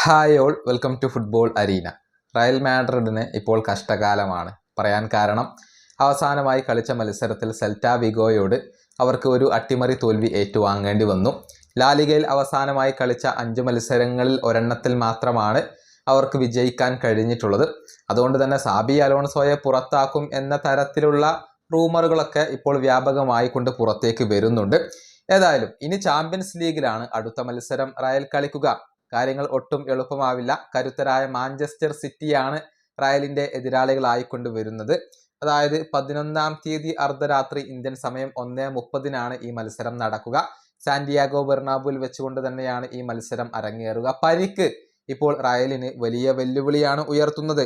Hi all welcome to football arena. Real മാഡ്രിഡിന് ഇപ്പോൾ കഷ്ടകാലമാണ്. പറയാൻ കാരണം അവസാനമായി കളിച്ച മത്സരത്തിൽ സെൽറ്റാ വിഗോയോട് അവർക്ക് ഒരു അട്ടിമറി തോൽവി ഏറ്റുവാങ്ങേണ്ടി വന്നു. ലാലിഗയിൽ അവസാനമായി കളിച്ച അഞ്ച് മത്സരങ്ങളിൽ ഒരെണ്ണത്തിൽ മാത്രമാണ് അവർക്ക് വിജയിക്കാൻ കഴിഞ്ഞിട്ടുള്ളത്. അതുകൊണ്ട് തന്നെ സാബി അലോൺസോയെ പുറത്താക്കും എന്ന തരത്തിലുള്ള റൂമറുകളൊക്കെ ഇപ്പോൾ വ്യാപകമായി കൊണ്ട് പുറത്തേക്ക് വരുന്നുണ്ട്. ഏതായാലും ഇനി ചാമ്പ്യൻസ് ലീഗിലാണ് അടുത്ത മത്സരം. റയൽ കളിക്കുക. കാര്യങ്ങൾ ഒട്ടും എളുപ്പമാവില്ല. കരുത്തരായ മാഞ്ചസ്റ്റർ സിറ്റിയാണ് റയലിന്റെ എതിരാളികളായിക്കൊണ്ട് വരുന്നത്. അതായത് പതിനൊന്നാം തീയതി അർദ്ധരാത്രി ഇന്ത്യൻ സമയം ഒന്നേ മുപ്പതിനാണ് ഈ മത്സരം നടക്കുക. സാന്റിയാഗോ ബെർണാബുൽ വെച്ചുകൊണ്ട് തന്നെയാണ് ഈ മത്സരം അരങ്ങേറുക. പരിക്ക് ഇപ്പോൾ റയലിന് വലിയ വെല്ലുവിളിയാണ് ഉയർത്തുന്നത്.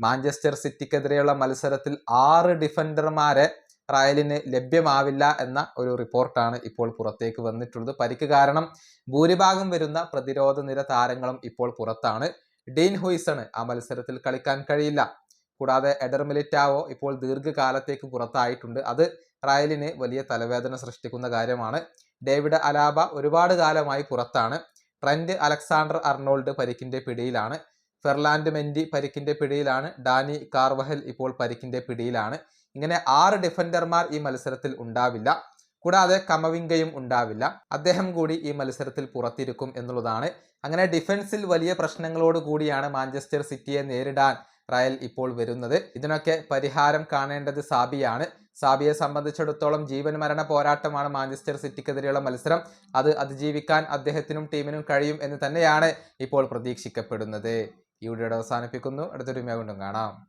മാഞ്ചസ്റ്റർ സിറ്റിക്കെതിരെയുള്ള മത്സരത്തിൽ ആറ് ഡിഫൻഡർമാരെ റയലിന് ലഭ്യമാവില്ല എന്ന ഒരു റിപ്പോർട്ടാണ് ഇപ്പോൾ പുറത്തേക്ക് വന്നിട്ടുള്ളത്. പരിക്ക് കാരണം ഭൂരിഭാഗം വരുന്ന പ്രതിരോധ നിര താരങ്ങളും ഇപ്പോൾ പുറത്താണ്. ഡീൻ ഹുയിസണ് ആ മത്സരത്തിൽ കളിക്കാൻ കഴിയില്ല. കൂടാതെ എഡർ മിലിറ്റാവോ ഇപ്പോൾ ദീർഘകാലത്തേക്ക് പുറത്തായിട്ടുണ്ട്. അത് റയലിന് വലിയ തലവേദന സൃഷ്ടിക്കുന്ന കാര്യമാണ്. ഡേവിഡ് അലാബ ഒരുപാട് കാലമായി പുറത്താണ്. ട്രെൻഡ് അലക്സാണ്ടർ അർണോൾഡ് പരിക്കിന്റെ പിടിയിലാണ്. ഫെർലാൻഡ് മെൻഡി പരിക്കിന്റെ പിടിയിലാണ്. ഡാനി കാർവഹൽ ഇപ്പോൾ പരിക്കിന്റെ പിടിയിലാണ്. ഇങ്ങനെ ആറ് ഡിഫൻഡർമാർ ഈ മത്സരത്തിൽ ഉണ്ടാവില്ല. കൂടാതെ കമവിംഗയും ഉണ്ടാവില്ല. അദ്ദേഹം കൂടി ഈ മത്സരത്തിൽ പുറത്തിരിക്കും എന്നുള്ളതാണ്. അങ്ങനെ ഡിഫൻസിൽ വലിയ പ്രശ്നങ്ങളോട് കൂടിയാണ് മാഞ്ചസ്റ്റർ സിറ്റിയെ നേരിടാൻ റയൽ ഇപ്പോൾ വരുന്നത്. ഇതിനൊക്കെ പരിഹാരം കാണേണ്ടത് സാബിയാണ്. സാബിയെ സംബന്ധിച്ചിടത്തോളം ജീവൻ മരണ പോരാട്ടമാണ് മാഞ്ചസ്റ്റർ സിറ്റിക്കെതിരെയുള്ള മത്സരം. അത് അതിജീവിക്കാൻ അദ്ദേഹത്തിനും ടീമിനും കഴിയും എന്ന് തന്നെയാണ് ഇപ്പോൾ പ്രതീക്ഷിക്കപ്പെടുന്നത്. ഈ വീഡിയോയുടെ അവസാനിപ്പിക്കുന്നു. അടുത്തൊരു കൊണ്ടും കാണാം.